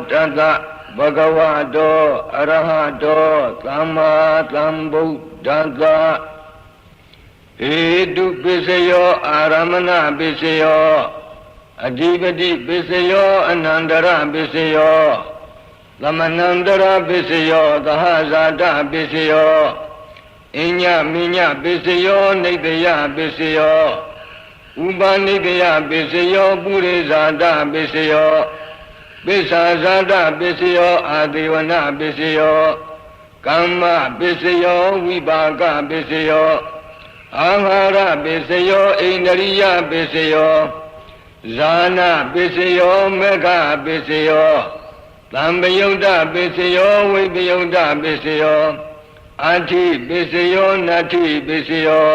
နမောတတဘဂဝတောအရဟတောသမ္မာသမ္ဗုဒ္ဓတ္တဧတုပစ္စယောအာရမဏပစ္စယောအဓိပတိပစ္စယောအနန္တရပစ္စယောသမဏန္တရပစ္စယောသဟဇာတပစ္စယောအညမိညပစ္စယောနေတယပစ္စယောဥပနိကယပစ္စယောပုရိဇာတပစ္စယော ပိစ္ဆာဇာတပစ္စယောအာတိဝနပစ္စယောကမ္မပစ္စယောဝိပါကပစ္စယောအာဟာရပစ္စယောဣန္ဒရိယပစ္စယောဇာနာပစ္စယောမေဃပစ္စယောသံပယုတ်တပစ္စယောဝိပယုတ်တပစ္စယောအာထိပစ္စယောနတ္ထိပစ္စယော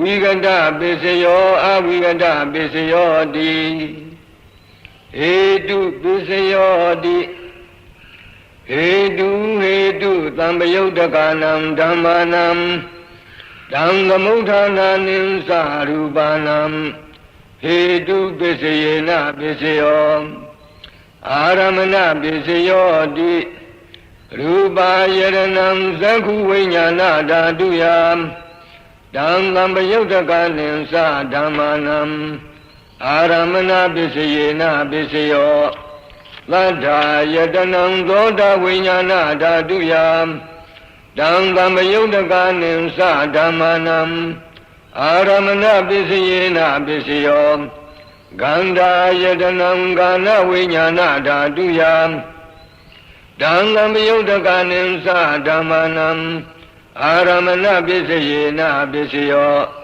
ဝိကတပစ္စယောအဝိကတပစ္စယောတိ ဟေတုပစ္စယောတိဟေတုဟေတုသံပယုတ်တကနံဓမ္မာနံတံသမုဋ္ဌာနာနိသရူပနံဟေတုပစ္စယေနပစ္စယောအာရမဏပစ္စယောတိရူပါယရဏံသက္ခုဝိညာဏဓာတုယံတံသံပယုတ်တကနိသဓမ္မာနံ အာရမဏပစ္စယေနပစ္စယောသတ္ထာယတနံသောတာဝိညာဏဓာတုယံတံသံပယုတ်တကနိသဓမ္မာနံအာရမဏပစ္စယေနပစ္စယောဂန္ဓာယတနံကာနဝိညာဏဓာတုယံတံသံပယုတ်တကနိသဓမ္မာနံအာရမဏပစ္စယေနပစ္စယော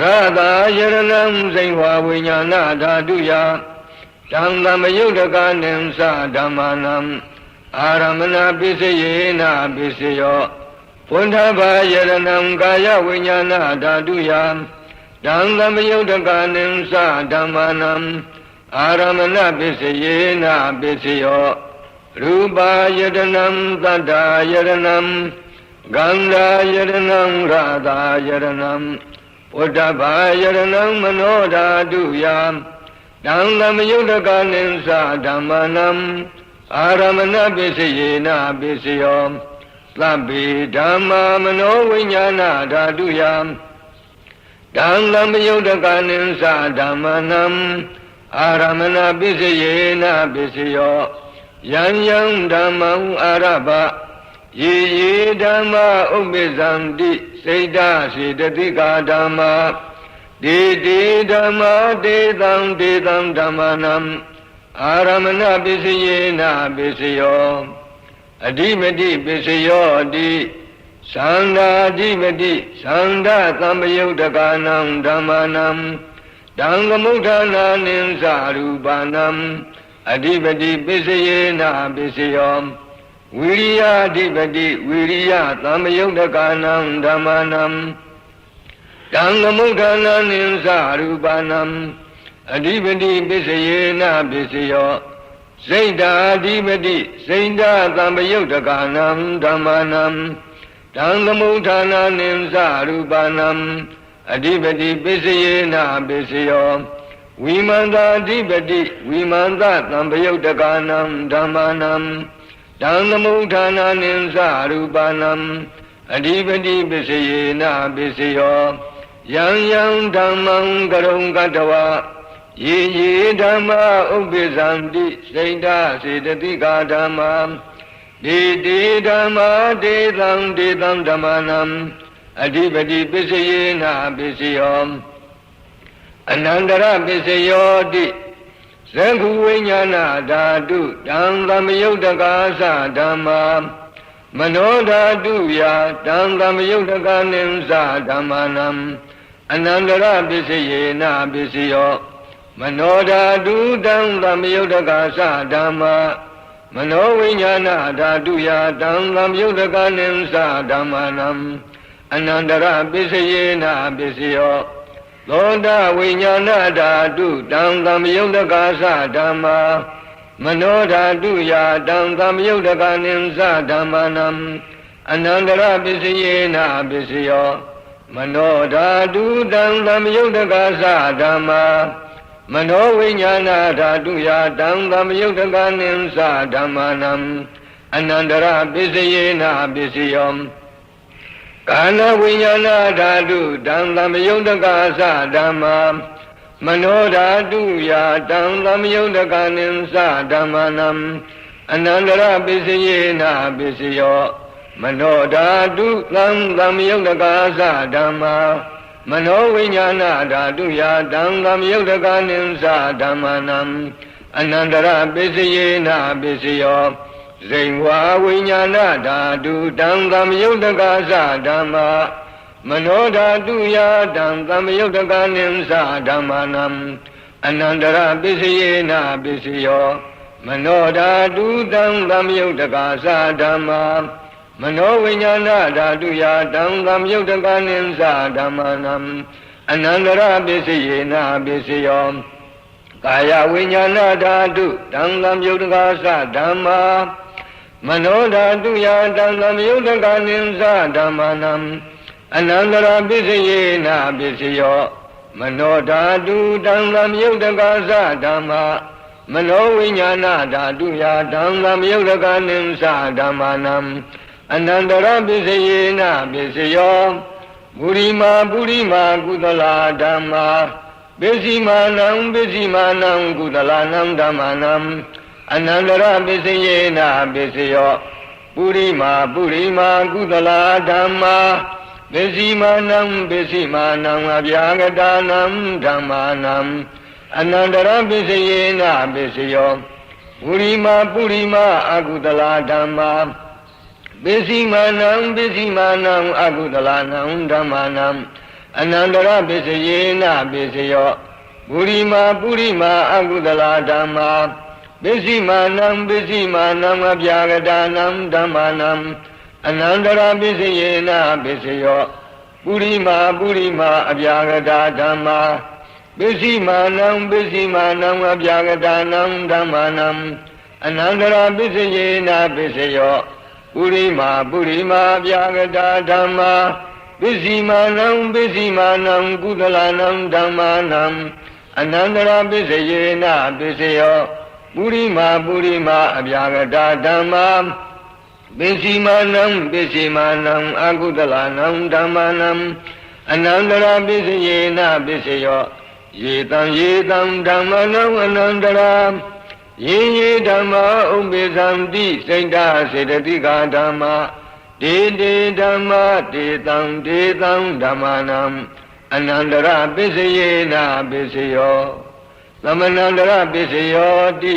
ရတာယရဏံစိန်ဝါဝိညာဏဓာတုယတံသမယုတ်တကနိသဓမ္မာနံအာရမဏပစ္စယေနပစ္စယောဘုန္ဓဘာယရဏံကာယဝိညာဏဓာတုယတံသမယုတ်တကနိသဓမ္မာနံအာရမဏပစ္စယေနပစ္စယောရူပါယတနံသတ္တာယရဏံဂန္ဓာယရဏံရာသာယရဏံ ဝတ္တဘာယရဏံမနောဓာတုယံတံသမယုတ်တကနိသဓမ္မနံအာရမဏပစ္စယေနပစ္စယောသဗ္ဗေဓမ္မာမနောဝိညာဏဓာတုယံတံသမယုတ်တကနိသဓမ္မနံအာရမဏပစ္စယေနပစ္စယောယံယံဓမ္မံအာရဘ ယေယေဓမ္မာဥပ္ပဇံတိစိတ်ဓာစေတတိကာဓမ္မာဒေတိဓမ္မာဒေသံဒေသံဓမ္မာနံအာရမဏပစ္စယေနပစ္စယောအဓိမတိပစ္စယောတိသန္တာအဓိမတိသန္တာသံပယုတ်တကာနံဓမ္မာနံတံသမုဋ္ဌာနာနိသရူပနံအဓိပတိပစ္စယေနပစ္စယော ဝိရိယအဓိပတိဝိရိယသံယုတ်တကာနံဓမ္မာနံတံသမုဋ္ဌာနာနိသရူပနံအဓိပတိပစ္စယေနပစ္စယောစိတ်ဓာအဓိပတိစိတ်ဓာသံယုတ်တကာနံဓမ္မာနံတံသမုဋ္ဌာနာနိသရူပနံအဓိပတိပစ္စယေနပစ္စယောဝိမန္တာအဓိပတိဝိမန္တသံယုတ်တကာနံဓမ္မာနံ တံသမုဋ္ဌာနာနိသရူပနံအဓိပတိပစ္စယေနပစ္စယောယံယံဓမ္မံကရုံကတဝယေယေဓမ္မာဥပ္ပဇံတိစိတ်ဓာစေတတိကာဓမ္မာဒေတိဓမ္မာဒေသံဒေသံဓမ္မာနံအဓိပတိပစ္စယေနပစ္စယောအနန္တရပစ္စယောတိ သက္ခုဝိညာဏဓာတုတံသမယုတ်တကာသဓမ္မာမနောဓာတုယတံသမယုတ်တကနိသဓမ္မာနံအနန္တရပစ္စယေနပစ္စယောမနောဓာတုတံသမယုတ်တကာသဓမ္မာမနောဝိညာဏဓာတုယတံသမယုတ်တကနိသဓမ္မာနံအနန္တရပစ္စယေနပစ္စယော သောတာဝိညာဏဓာတုတံသမယုတ်တကာသဓမ္မာမနောဓာတုယာတံသမယုတ်တကနိသဓမ္မာနံအနန္တရပစ္စယေနပစ္စယောမနောဓာတုတံသမယုတ်တကာသဓမ္မာမနောဝိညာဏဓာတုယတံသမယုတ်တကနိသဓမ္မာနံအနန္တရပစ္စယေနပစ္စယော ကာနဝိညာဏဓာတုတံသမယုတ်တကသဓမ္မာမနောဓာတုယတံသမယုတ်တကနိသဓမ္မာနံအနန္တရပစ္စယေနပစ္စယောမနောဓာတုသံသမယုတ်တကသဓမ္မာမနောဝိညာဏဓာတုယာတံသမယုတ်တကနိသဓမ္မာနံအနန္တရပစ္စယေနပစ္စယော ဇိဝါဝိညာဏဓာတုတံသမယုတ်တကသဓမ္မာမနောဓာတုယာတံသမယုတ်တကနိသဓမ္မာနံအနန္တရပစ္စယေနပစ္စယောမနောဓာတုတံသမယုတ်တကသဓမ္မာမနောဝိညာဏဓာတုယာတံသမယုတ်တကနိသဓမ္မာနံအနန္တရပစ္စယေနပစ္စယော ကာယဝိညာဏဓာတုတံသမယုတ်တကသဓမ္မာမနောဓာတုယာတံသမယုတ်တကနိသဓမ္မာနံအနန္တရပစ္စယေနပစ္စယောမနောဓာတုတံသမယုတ်တကသဓမ္မာမနောဝိညာဏဓာတုယာတံသမယုတ်တကနိသဓမ္မာနံအနန္တရပစ္စယေနပစ္စယောပုရိမာပုရိမာကုသလာဓမ္မာ ပစ္စည်းမာနံပစ္စည်းမာနံကုသလာနံဓမ္မာနံအနန္တရပစ္စယေနပစ္စယောပုရိမာပုရိမာကုသလာဓမ္မာပစ္စည်းမာနံပစ္စည်းမာနံအဗျာဂတာနံဓမ္မာနံအနန္တရပစ္စယေနပစ္စယောပုရိမာပုရိမာအကုသလာဓမ္မာပစ္စည်းမာနံပစ္စည်းမာနံအကုသလနံဓမ္မာနံ အနန္တရပစ္စယေနပစ္စယောပုရိမာပုရိမာအကုသလဓမ္မာပစ္စည်းမာနံပစ္စည်းမာနံအပြာကတာနံဓမ္မာနံအနန္တရပစ္စယေနပစ္စယောပုရိမာပုရိမာအပြာကတာဓမ္မာပစ္စည်းမာနံပစ္စည်းမာနံအပြာကတာနံဓမ္မာနံအနန္တရပစ္စယေနပစ္စယောပုရိမာပုရိမာပြာကတာဓမ္မာ ပစ္စည်းမာနံပစ္စည်းမာနံကုသလနံဓမ္မာနံအနန္တရာပစ္စယေနပစ္စယောပုရိမာပုရိမာအပြာကတာဓမ္မာပစ္စည်းမာနံပစ္စည်းမာနံအကုသလနံဓမ္မာနံအနန္တရာပစ္စယေနပစ္စယောယေတံယေတံဓမ္မနံအနန္တရာယေယေဓမ္မာဥပ္ပေသံတိစိတ်ဓာစေတတိကာဓမ္မာ ဒေတေဓမ္မာဒေတံဒေတံဓမ္မာနံအနန္တရပစ္စယေနပစ္စယောသမဏန္တရပစ္စယောတိ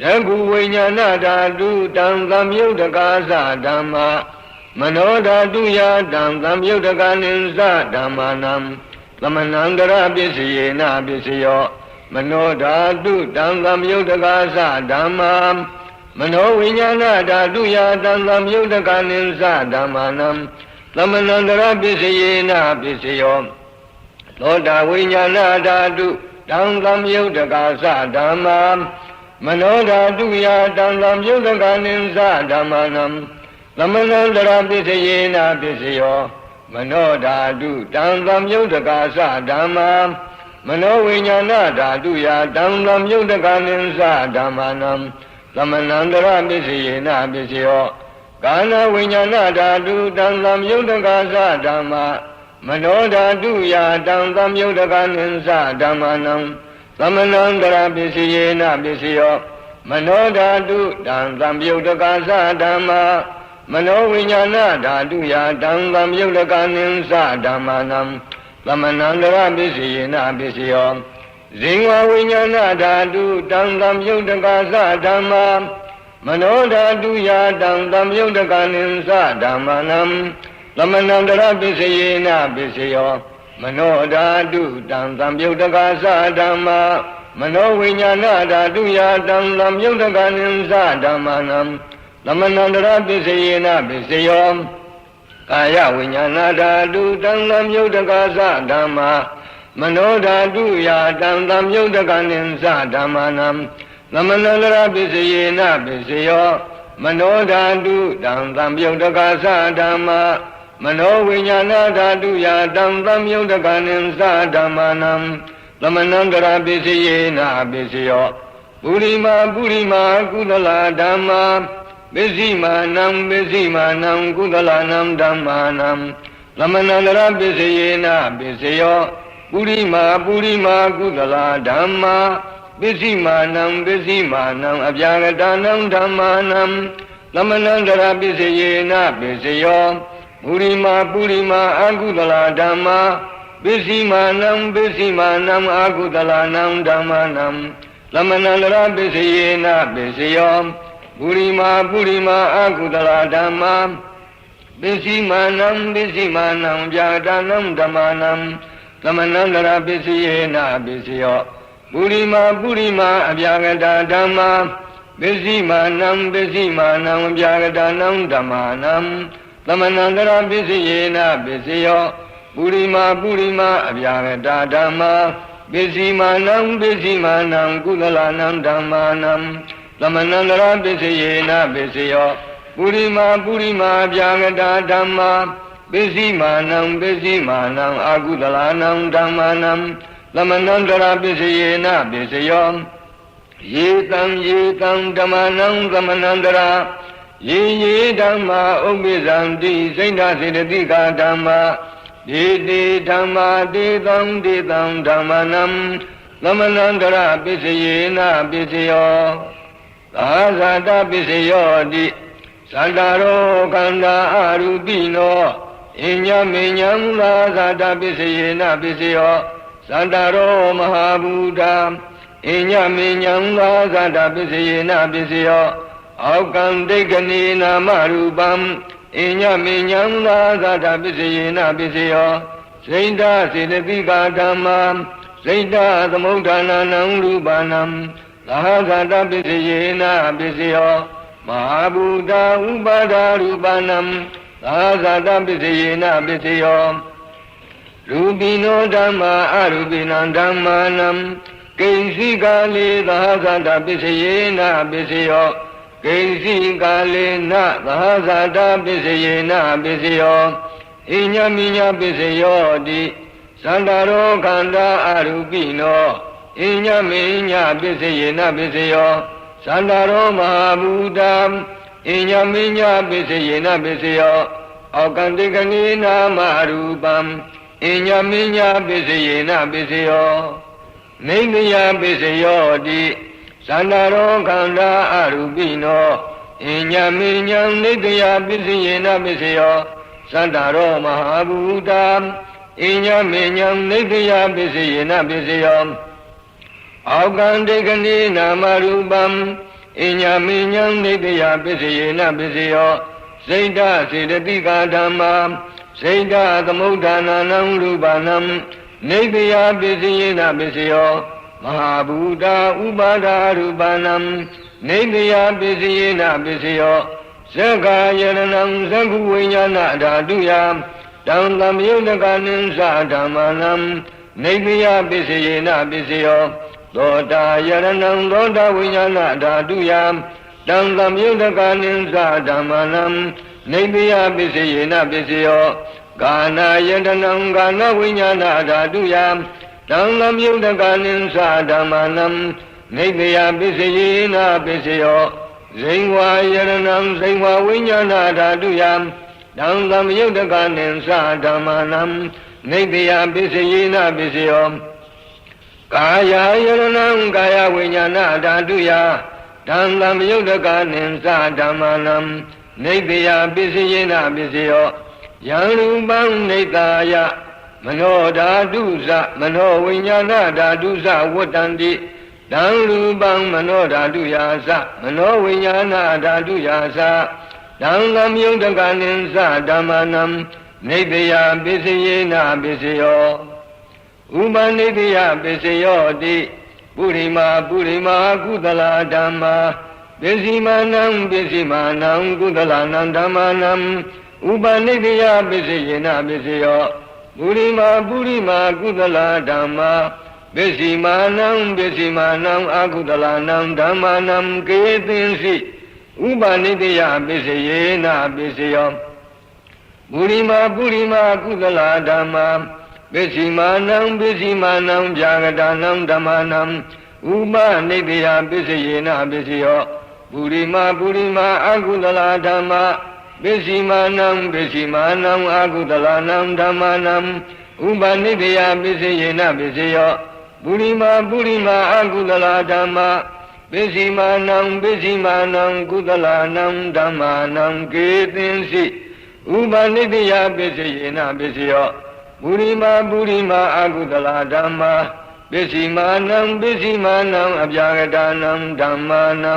သကုဝိညာဏဓာတုတံသမယုတ်တကာသဓမ္မာမနောဓာတုယတံသမယုတ်တကာနိသဓမ္မာနံသမဏန္တရပစ္စယေနပစ္စယောမနောဓာတုတံသံယုတ်တကာသဓမ္မာ မနောဝိညာဏဓာတုယာတံသံယုတ်တကာနိသဓမ္မာနံသမဏန္တရပစ္စယေနပစ္စယောသောတာဝိညာဏဓာတုတံသံယုတ်တကာသဓမ္မာမနောဓာတုယာတံသံယုတ်တကာနိသဓမ္မာနံသမဏန္တရပစ္စယေနပစ္စယောမနောဓာတုတံသံယုတ်တကာသဓမ္မာမနောဝိညာဏဓာတုယာတံသမြုတ်တကနိသဓမ္မာနံ သမဏန္တရပစ္စယေနပစ္စယောကာနဝိညာဏဓာတုတံသမြုတ်တကသဓမ္မာမနောဓာတုယာတံသမြုတ်တကနိသဓမ္မာနံသမဏန္တရပစ္စယေနပစ္စယောမနောဓာတုတံသမြုတ်တကသဓမ္မာမနောဝိညာဏဓာတုယာတံသမြုတ်တကနိသဓမ္မာနံသမဏန္တရပစ္စယေနပစ္စယော ဇင်ဝဝိညာဏဓာတုတံသံယုတ်တကာသဓမ္မာမနောဓာတုယာတံသံယုတ်တကာနိသဓမ္မနံသမဏန္တရပစ္စယေနပစ္စယောမနောဓာတုတံသံယုတ်တကာသဓမ္မာမနောဝိညာဏဓာတုယာတံသံယုတ်တကာနိသဓမ္မနံသမဏန္တရပစ္စယေနပစ္စယောကာယဝိညာဏဓာတုတံသမြုတ်တကသဓမ္မာ မနောဓာတုယာတံသမြုတ်တကနိသဓမ္မာနံသမဏန္တရပစ္စယေနပစ္စယောမနောဓာတုတံသမြုတ်တကသဓမ္မာမနောဝိညာဏဓာတုယာတံသမြုတ်တကနိသဓမ္မာနံသမဏန္တရာပစ္စယေနာပစ္စယောပုရိမာပုရိမာကုသလာဓမ္မာပစ္စည်းမာနံပစ္စည်းမာနံကုသလာနံဓမ္မာနံသမဏန္တရာပစ္စယေနာပစ္စယော ပုရိမာပုရိမာကုသလာဓမ္မာပစ္စည်းမာနံပစ္စည်းမာနံအပြာဂတနံဓမ္မာနံသမဏန္တရာပစ္စယေနာပစ္စယောပုရိမာပုရိမာအကုသလာဓမ္မာပစ္စည်းမာနံပစ္စည်းမာနံအာကုသလနံဓမ္မနံသမဏလရပစ္စယေနပစ္စယောပုရိမာပုရိမာအာကုသလဓမ္မာပစ္စည်းမာနံပစ္စည်းမာနံဗျာဒနံဓမ္မနံ သမဏလရပစ္စယေနပစ္စယောပုရိမာပုရိမာအဗျာဂတာဓမ္မာပစ္စည်းမာနံပစ္စည်းမာနံဗျာဂတာနံဓမ္မနံသမဏန္တရပစ္စယေနပစ္စယောပုရိမာပုရိမာအဗျာဂတာဓမ္မာပစ္စည်းမာနံပစ္စည်းမာနံကုသလနံဓမ္မာနံသမဏန္တရပစ္စယေနပစ္စယောပုရိမာပုရိမာအဗျာဂတာဓမ္မာ ပစ္စည်းမာနံပစ္စည်းမာနံအာကုသလနံဓမ္မာနံသမဏန္တရပစ္စယေနပစ္စယောယေတံယေတံဓမ္မနံသမဏန္တရာယေယေဓမ္မာဥပ္ပိဇံတိစိတ်ဓာစေတတိကာဓမ္မာဒေတိဓမ္မာတေတံတေတံဓမ္မနံသမဏန္တရပစ္စယေနပစ္စယောသာဇာတပစ္စယောတိသန္တာရောခန္ဓာအရူပိနော အညမေညံသာဇာတပစ္စယေနပစ္စယောသန္တာရောမဟာဘူတာအညမေညံသာဇာတပစ္စယေနပစ္စယောအောက်ကံဒိဋ္ဌနေနာမရူပံအညမေညံသာသတ္တပစ္စယေနပစ္စယောစိန္ဒစေတသိကာဓမ္မာစိန္ဒသမုဋ္ဌာနာနံရူပနံသာသတ္တပစ္စယေနပစ္စယောမဟာဘူတာဥပါဒာရူပနံ သာသတ္တပစ္စယေနပစ္စယောရူပိနောဓမ္မာအရူပိနံဓမ္မာနံကိဉ္စီကာလေသာသတ္တပစ္စယေနပစ္စယောကိဉ္စီကာလေနသဟဇာတာပစ္စယေနပစ္စယောဣညမိညာပစ္စယောတိသန္တာရောခန္ဓာအရူပိနောဣညမိညာပစ္စယေနပစ္စယောသန္တာရောမဟာဘူတံ ဣညမိညာပစ္စယေနပစ္စယောအောကံတိကနိနာမရူပံဣညမိညာပစ္စယေနပစ္စယောနေနယပစ္စယောတိသန္တာရောခန္ဓာအရူပိနောအညမေညံနိတယပစ္စယေနပစ္စယောသန္တာရောမဟာဘူတာအညမေညံနိတယပစ္စယေနပစ္စယောအောကံတေကနိနာမရူပံ အညမေညံနိတယပစ္စယေနပစ္စယောစိတ်ဓာစေတတိကာဓမ္မာစိတ်ဓာသမုဋ္ဌာနာနံရူပနံနိတယပစ္စယေနပစ္စယောမဟာဘူတာဥပါဒာရူပနံနေတယပစ္စယေနပစ္စယောဇက္ခာယရဏံဇဂုဝိညာဏဓာတုယတံသံယုတကနိသဓမ္မနံနေတယပစ္စယေနပစ္စယော သောတာယရဏံသောတာဝိညာဏဓာတုယတံသံယုတကနိသဓမ္မနံနေတယပစ္စယေနပစ္စယောကာနာယတနံကာနဝိညာဏဓာတုယတံလမြုတကနိသဓမ္မနံနေတယပစ္စယေနပစ္စယောဇိဝါယရဏံဇိဝါဝိညာဏဓာတုယတံလမြုတကနိသဓမ္မနံနေတယပစ္စယေနပစ္စယော ကာယယရဏံကာယဝိညာဏဓာတုယတံလမြုတကနိသဓမ္မနံနေတယပစ္စယေနပစ္စယောယံရူပံနေတာယမနောဓာတုဇမနောဝိညာဏဓာတုဇဝတ္တန္တိတံရူပံမနောဓာတုယာသမနောဝိညာဏဓာတုယာသတံလမြုံတကနိသဓမ္မနံနေတယပစ္စယေနပစ္စယော ဥပနိတယပစ္စယောတိပုရိမာပုရိမာကုသလာဓမ္မာပစ္စည်းမာနံပစ္စည်းမာနံကုသလာနံဓမ္မာနံဥပနိတယပစ္စယေနပစ္စယောပုရိမာပုရိမာကုသလာဓမ္မာပစ္စည်းမာနံပစ္စည်းမာနံအကုသလာနံဓမ္မာနံကေသင်္စိဥပနိတယပစ္စယေနပစ္စယောပုရိမာပုရိမာကုသလာဓမ္မာ ပပစ္စည်းမာနံပစ္စည်းမာနံဗျာဂတာနံဓမ္မနံဥပနိတယပစ္စယေနပစ္စယောပုရိမာပုရိမာအကုသလာဓမ္မပစ္စည်းမာနံပစ္စည်းမာနံအကုသလာနံဓမ္မနံဥပနိတယပစ္စယေနပစ္စယောပုရိမာပုရိမာအကုသလာဓမ္မပစ္စည်းမာနံပစ္စည်းမာနံကုသလာနံဓမ္မနံကေသင်္စိဥပနိတယပစ္စယေနပစ္စယော ပုရိမာပုရိမာအကုသလာဓမ္မပစ္စည်းမာနံပစ္စည်းမာနံအပြာဂတာနံဓမ္မာနံ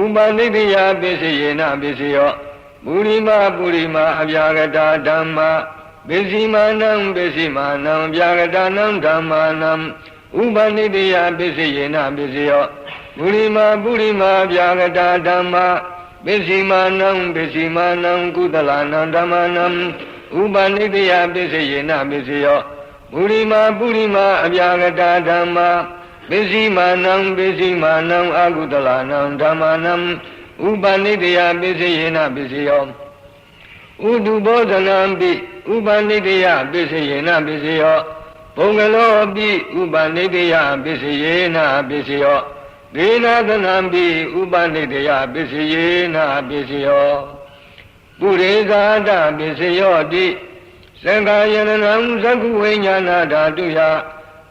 ဥပနိတယပစ္စယေနပစ္စယောပုရိမာပုရိမာအပြာဂတာဓမ္မာပစ္စည်းမာနံပစ္စည်းမာနံအပြာဂတာနံဓမ္မာနံဥပနိတယပစ္စယေနပစ္စယောပုရိမာပုရိမာအပြာဂတာဓမ္မာပစ္စည်းမာနံပစ္စည်းမာနံကုသလနံဓမ္မာနံ ဥပနိတယပစ္စယေနပစ္စယောပုရိမာပုရိမာအပြာဂတာဓမ္မာပစ္စည်းမာနံပစ္စည်းမာနံအကုသလနံဓမ္မာနံဥပနိတယပစ္စယေနပစ္စယောဥတုဘောဇနံပိဥပနိတယပစ္စယေနပစ္စယောဘုံကလောပိဥပနိတယပစ္စယေနပစ္စယောဒေနာသနံပိဥပနိတယပစ္စယေနပစ္စယော ပုရိဇာတပစ္စယောတိသံဃာယရဏံသကုဝိညာဏဓာတုယ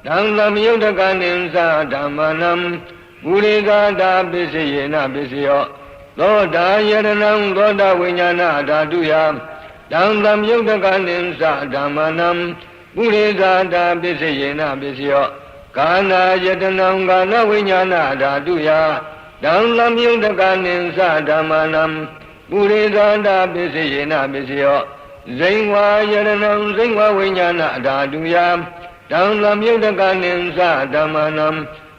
ဓမ္မမယုတ်တကနိသဓမ္မနံပုရိဇာတပစ္စယေနပစ္စယောသောတာယရဏံသောတာဝိညာဏဓာတုယဓမ္မမယုတ်တကနိသဓမ္မနံပုရိဇာတပစ္စယေနပစ္စယောကာနာယတနံကာနဝိညာဏဓာတုယဓမ္မမြုတကနိသဓမ္မနံ ပုရိသန္တာပစ္စယေနပစ္စယောဇိဝါယရဏံဇိဝဝိညာဏဓာတုယဓမ္မမြုတကနိသဓမ္မနံ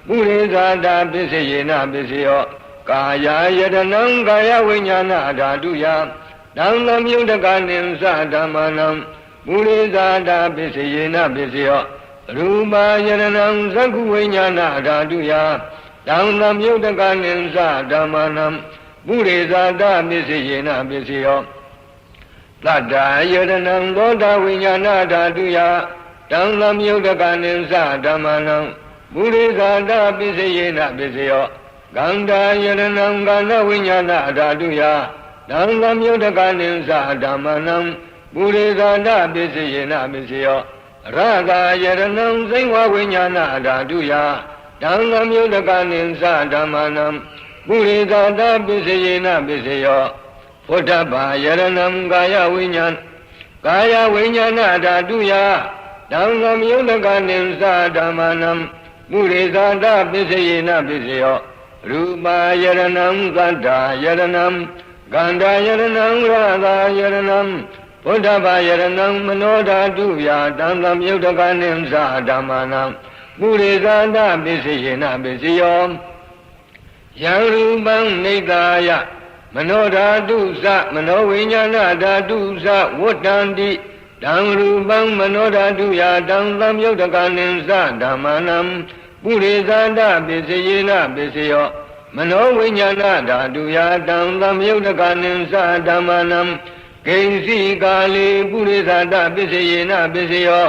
ပုရိသန္တာပစ္စယေနပစ္စယောကာယယတနံကာယဝိညာဏဓာတုယဓမ္မမြုတကနိသဓမ္မနံပုရိသန္တာပစ္စယေနပစ္စယောရူပယရဏံသက္ခုဝိညာဏဓာတုယတံသမြုတ်တကနိသဓမ္မနံ ပုရိသတာပစ္စယေနပစ္စယောတတ္တာယရဏံသောတာဝိညာဏဓာတုယတံသမြုတ်တကနိသဓမ္မနံပုရိသတာပစ္စယေနပစ္စယောကန္တာယရဏံကန္တဝိညာဏဓာတုယတံသမြုတ်တကနိသဓမ္မနံပုရိသတာပစ္စယေနပစ္စယောရဂာယရဏံစိဝဝိညာဏဓာတုယတံသမြုတကနိသဓမ္မနံ ပုရိသတာပစ္စယေနပစ္စယောဘုဒ္ဓဘာယရဏံကာယဝိညာဏကာယဝိညာဏဓာတုယတံသမြုတကနိသဓမ္မနံပုရိသတာပစ္စယေနပစ္စယောရူပါယရဏံသတ္တာယရဏံကန္တာယရဏံရသာယရဏံဘုဒ္ဓဘာယရဏံမနောဓာတုဗျာတံသမြုတ်တကနိသဓမ္မနံပုရိသန္တပစ္စယေနပစ္စယော ယံရူပံနေသာယမနောဓာတုသမနောဝိညာဏဓာတုသဝတ္တန္တိတံရူပံမနောဓာတုယတံသမြုတ်တကနိသဓမ္မနံပုရိသန္တပစ္စယေနပစ္စယောမနောဝိညာဏဓာတုယတံသမြုတ်တကနိသဓမ္မနံဂိဉ္စီကာလေပုရိသတာပစ္စယေနပစ္စယော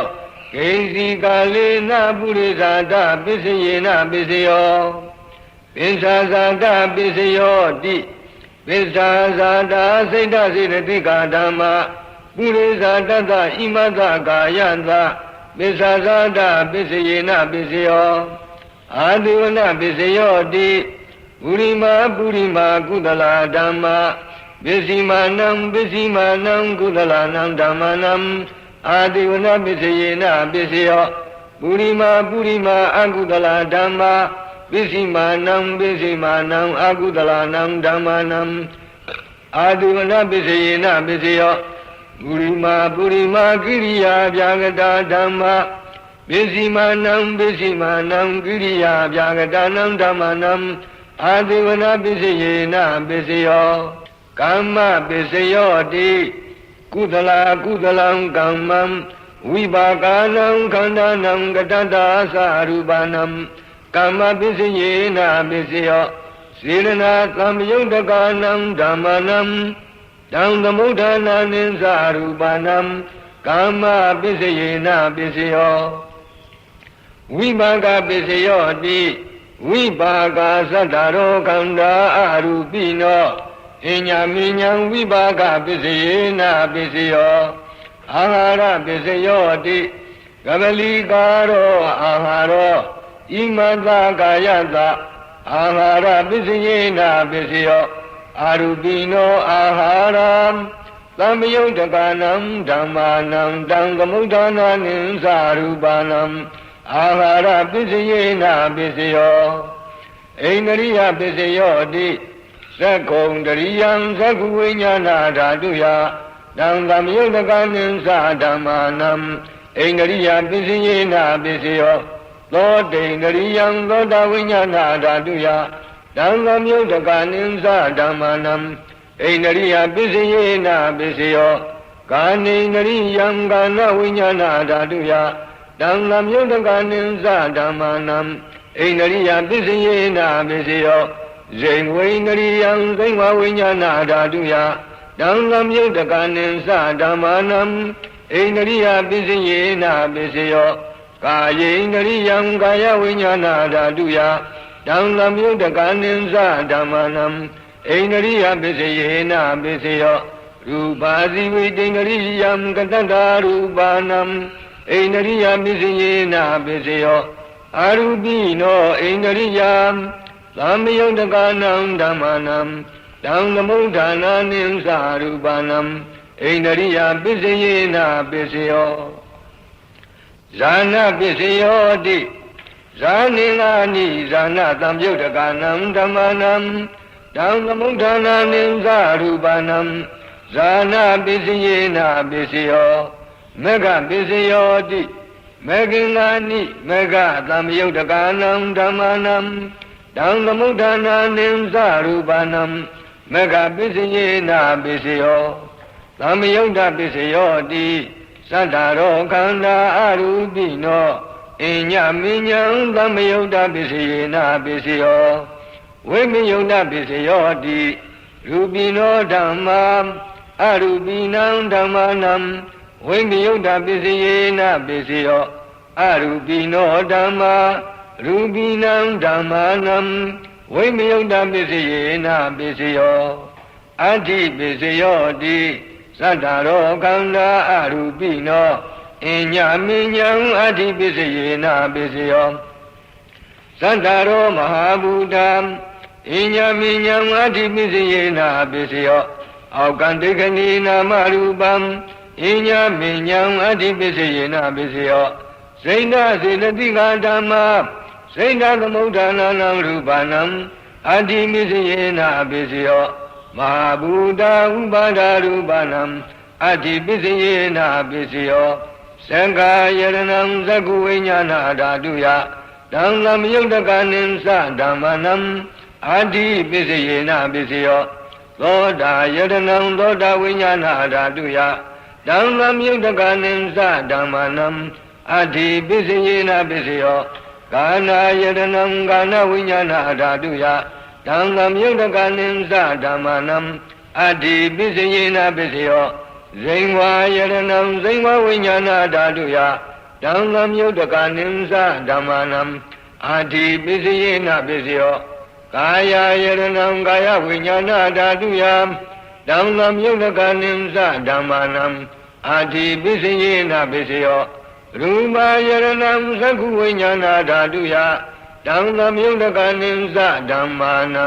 ဂိဉ္စီကာလေနပုရိသတာပစ္စယေနပစ္စယော ပစ္ဆာဇာတာပစ္စယောတိပစ္ဆာဇာတာစိတ်တစေတတိကာဓမ္မပုရိသတတ္တဣမတကာယတပစ္ဆာဇာတာပစ္စယေနပစ္စယောအာတိဝနပစ္စယောတိပုရိမာပုရိမာကုသလာဓမ္မာပစ္စည်းမာနံပစ္စည်းမာနံကုသလနံဓမ္မနံအာတိဝနပစ္စယေနပစ္စယောပုရိမာပုရိမာအကုသလဓမ္မာ ပစ္စည်းမာနံပစ္စည်းမာနံအကုသလနံဓမ္မနံအာတိဝနပစ္စယေနပစ္စယောပုရိမာပုရိမာကိရိယာဗျာဂတာဓမ္မာပစ္စည်းမာနံပစ္စည်းမာနံကိရိယာဗျာဂတာနံဓမ္မနံအာတိဝနပစ္စယေနပစ္စယောကမ္မပစ္စယောတိကုသလာကုသလံကမ္မံဝိပါကာနံခန္ဓာနံကတတ္တာသရူပနံ ကမ္မပစ္စယေနပစ္စယောစေရနာသံယုတ်တကာနံဓမ္မနံတံသမုဋ္ဌာနာနိသရူပနံကကာမပစ္စယေနပစ္စယောဝိပါကပစ္စယောတိဝိပါကသတ္တရောခန္ဓာအရူပိနောအညာမိညာဝိပါကပစ္စယေနပစ္စယောအာဟာရပစ္စယောတိကပလီကာရောအာဟာရော ဣမတကာယတအာဟာရပစ္စယေနပစ္စယောအာရူပိနောအာဟာရသံယုတ်တကနံဓမ္မာနံတံကမုဋ္ဌာနာနိသရူပနံအာဟာရပစ္စယေနပစ္စယောအိန္ဒရိယပစ္စယောတိသက္ကုံတရိယံသက္ကုဝိညာဏဓာတုယတံကမယုတ်တကနိသဓမ္မာနံအိန္ဒရိယပစ္စယေနပစ္စယော သောတိန္ဒရိယံသောတာဝိညာဏဓာတုယတံကမယုတ်တကနိသဓမ္မာနံအိန္ဒရိယပစ္စယေနပစ္စယောကာနိန္ဒရိယံကာနဝိညာဏဓာတုယတံလမြုတ်တကနိသဓမ္မာနံအိန္ဒရိယပစ္စယေနပစ္စယောဇိဝိန္ဒရိယံဇိဝဝိညာဏဓာတုယတံလမြုတ်တကနိသဓမ္မာနံအိန္ဒရိယပစ္စယေနပစ္စယော ကာယေန္ဒရိယံကာယဝိညာဏဓာတုယတံလမြုတ်တကနိသဓမ္မာနံအိန္ဒရိယပစ္စယေနပစ္စယောရူပါစီဝိတိန္ဒရိယံကတ္တရူပါနံအိန္ဒရိယပစ္စယေနပစ္စယောအာရူပိနောအိန္ဒရိယံသမယုတ်တကနံဓမ္မာနံတံသမုဋ္ဌာနာနိသရူပါနံအိန္ဒရိယပစ္စယေနပစ္စယော ဇာနပစ္စယောတိဇာနိငါနိဇာနတံယုတ်တကနံဓမ္မာနံတံသမုဋ္ဌာနာနိသရူပါနံဇာနာပစ္စယေနပစ္စယောမေဃပစ္စယောတိမေကိနာနိမေဃသံယုတ်တကာနံဓမ္မာနံတံသမုဋ္ဌာနာနိသရူပါနံမေဃပစ္စယေနပစ္စယောသမယုတ်တပစ္စယောတိ သတ္တရောခန္ဓာအရူပိနောအညမိညာသမယုတ်တပစ္စယေနပစ္စယောဝိမယုတ်တပစ္စယောတိရူပိနောဓမ္မာအရူပိနံဓမ္မာနံဝိမယုတ်တပစ္စယေနပစ္စယောအရူပိနောဓမ္မာရူပိနံဓမ္မာနံဝိမယုတ်တပစ္စယေနပစ္စယောအဋ္ဌိပစ္စယောတိ သတ္တရောခန္ဓာအရူပိနောအညမိညာအဋ္ဌိပစ္စယေနပစ္စယောသတ္တရောမဟာဘူတံအညမိညာအဋ္ဌိပစ္စယေနပစ္စယောအောက်ကံဒိဋ္ဌိနာမရူပံအညမိညာအဋ္ဌိပစ္စယေနပစ္စယောစိန္ဒစေတတိကဓမ္မစိန္ဒသမုဋ္ဌာနာနံရူပနံအဋ္ဌိပစ္စယေနပစ္စယော မဟာဘူတာဥပါဒရူပနံအဋ္ဌိပစ္စယေနပစ္စယောသံဃာယရဏံသက္ကုဝိညာဏဓာတုယတံသမယုတ်တကနိသဓမ္မနံအဋ္ဌိပစ္စယေနပစ္စယောသောတာယတနံသောတာဝိညာဏဓာတုယတံသမယုတ်တကနိသဓမ္မနံအဋ္ဌိပစ္စယေနပစ္စယောကာနာယတနံကာနဝိညာဏဓာတုယ တံသမယုတ်တကနိသဓမ္မနံအဋ္ဌိပစ္စယေနပစ္စယောဇိန်ဝါယရဏံဇိန်ဝဝိညာဏဓာတုယတံသမယုတ်တကနိသဓမ္မနံအဋ္ဌိပစ္စယေနပစ္စယောကာယယရဏံကာယဝိညာဏဓာတုယတံသမယုတ်တကနိသဓမ္မနံအဋ္ဌိပစ္စယေနပစ္စယောရူပယရဏံသက္ခုဝိညာဏဓာတုယ တံသမယုတ်တကနိသဓမ္မာနံ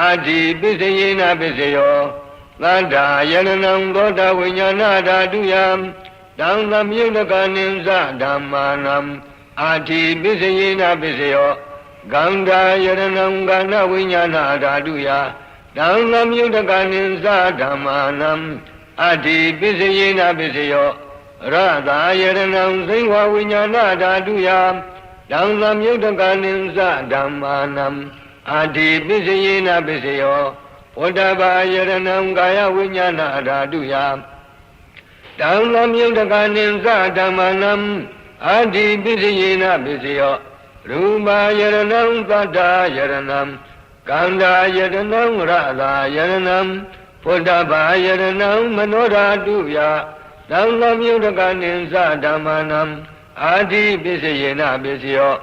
အဋ္ဌိပစ္စယေနပစ္စယောသတ္တာယရဏံသောတာဝိညာဏဓာတုယတံသမယုတ်တကနိသဓမ္မာနံအဋ္ဌိပစ္စယေနပစ္စယောဂန္ဓာယရဏံကဏဝိညာဏဓာတုယတံသမယုတ်တကနိသဓမ္မာနံအဋ္ဌိပစ္စယေနပစ္စယောရတာယရဏံသိဝဝိညာဏဓာတုယ တံသမယုတ်တကနိသဓမ္မာနံအာတိပစ္စယေနပစ္စယောဝတ္တဘာယရဏံကာယဝိညာဏဓာတုယတံသမယုတ်တကနိသဓမ္မာနံအာတိပစ္စယေနပစ္စယောရူပါယရဏံသတ္တာယရဏံကန္တာယရဏံရတာယရဏံဘုဒ္ဓဘာယရဏံမနောဓာတုယတံသမယုတကနိသဓမ္မနံ အာတိပစ္စယေနပစ္စယော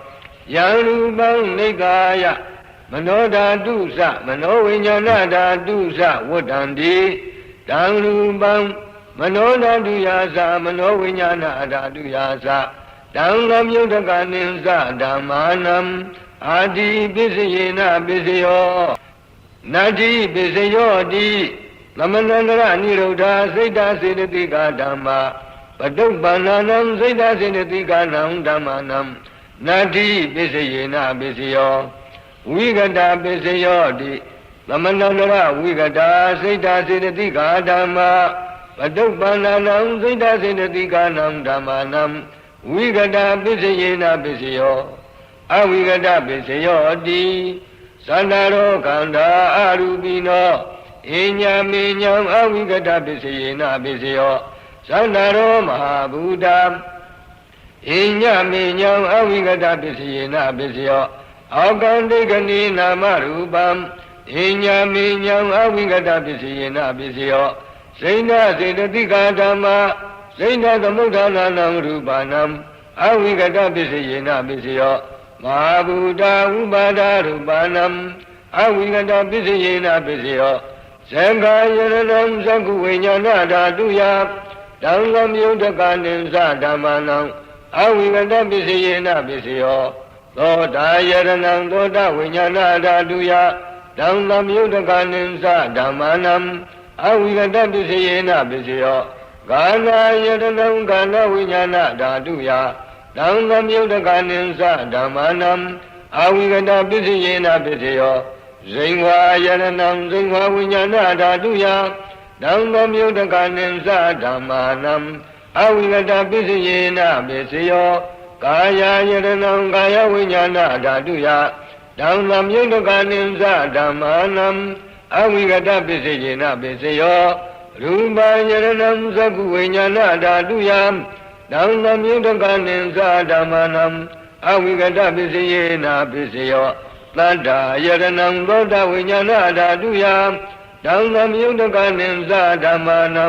ယံရူပံနေကာယမနောဓာတုသမနောဝိညာဏဓာတုသဝတ္တံတိတံရူပံမနောဓာတုယာသမနောဝိညာဏဓာတုယာသတံသမယုတကနိသဓမ္မာနံအာတိပစ္စယေနပစ္စယောနတ္တိပစ္စယောတိသမဏန္တရနိရုဒ္ဓစိတ်တစေတသိကဓမ္မာ ပတုပ္ပန္နနံစိတ်တစေတသိကနံဓမ္မာနံနတ္တိပစ္စယေနပစ္စယောဝိကတာပစ္စယောတိသမဏန္တရဝိကတာစိတ်တစေတသိကဓမ္မာပတုပ္ပန္နနံစိတ်တစေတသိကနံဓမ္မာနံဝိကတာပစ္စယေနပစ္စယောအဝိကတပစ္စယောတိသန္တာရောခန္ဓာအရူပိနောအညာမေညာအဝိကတပစ္စယေနပစ္စယော သန္တာရောမဟာဗုဒ္ဓအညာမေညာအဝိကတပစ္စယေနပစ္စယောအောကံဒိကနိနာမရူပံအညာမေညာအဝိကတပစ္စယေနပစ္စယောစိဏစေတတိကာဓမ္မာစိဏသမုဋ္ဌာနာနံရူပနံအဝိကတပစ္စယေနပစ္စယောမဟာဗုဒ္ဓဥပါဒရူပနံအဝိကတပစ္စယေနပစ္စယောသံဃာယရဏံသကုဝိညာဏဓာတုယ တံလမြုဒကနိသဓမ္မနံအဝိကတပစ္စယေနပစ္စယောသောတာယရဏံသောတာဝိညာဏဓာတုယတံလမြုဒကနိသဓမ္မနံအဝိကတပစ္စယေနပစ္စယောကာနာယရဏံကာနဝိညာဏဓာတုယတံလမြုဒကနိသဓမ္မနံအဝိကတပစ္စယေနပစ္စယောဇိဝါယရဏံဇိဝါဝိညာဏဓာတုယ တံသမြုဒကနိသဓမ္မာနံအဝိကတပစ္စယေနပစ္စယောကာယယရဏံကာယဝိညာဏဓာတုယတံသမြုဒကနိသဓမ္မာနံအဝိကတပစ္စယေနပစ္စယောရူပယရဏံသကုဝိညာဏဓာတုယတံသမြုဒကနိသဓမ္မာနံအဝိကတပစ္စယေနပစ္စယောသတ္တာယရဏံသောတဝိညာဏဓာတုယ တံသမယုတကနိသဓမ္မာနံ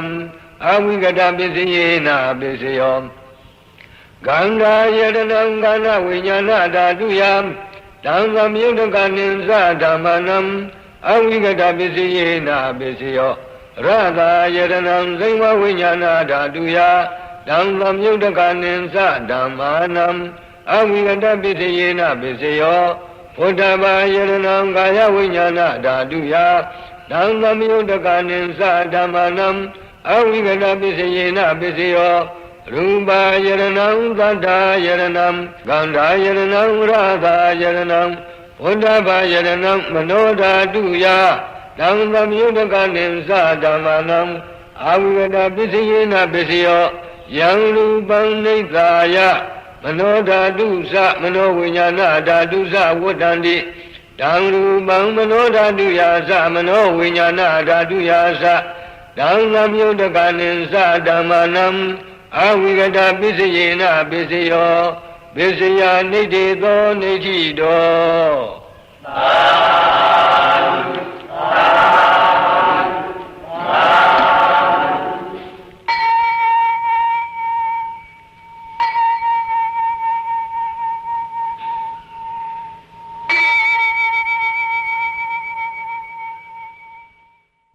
အဝိကတပစ္စယေနပစ္စယောဂန္ဓာယရဏံကန္နဝိညာဏဓာတုယတံသမယုတကနိသဓမ္မာနံအဝိကတပစ္စယေနပစ္စယောရတာယရဏံဇိဝဝိညာဏဓာတုယတံသမယုတကနိသဓမ္မာနံအဝိကတပစ္စယေနပစ္စယောဘုဒ္ဓဘာယရဏံကာယဝိညာဏဓာတုယ ဓမ္မမယုတကနိသဓမ္မနံအဝိကတပစ္စယေနပစ္စယောရူပယရဏံသတ္တာယရဏံဂန္ဓာယရဏံရသာယရဏံဘုဒ္ဓဘာယရဏံမနောဓာတုယဓမ္မမယုတကနိသဓမ္မနံအဝိကတပစ္စယေနပစ္စယောယံရူပံနိသာယမနောဓာတုသမနောဝိညာဏဓာတုသဝတ္တန္တိ တံရူပံမနောဓာတုယာသမနောဝိညာဏဓာတုယာသဓမ္မမြုတ်တကနိသဓမ္မနံအဝိကတပိစယေနပိစယောပိစယာနိတိသောနိတိတောသာ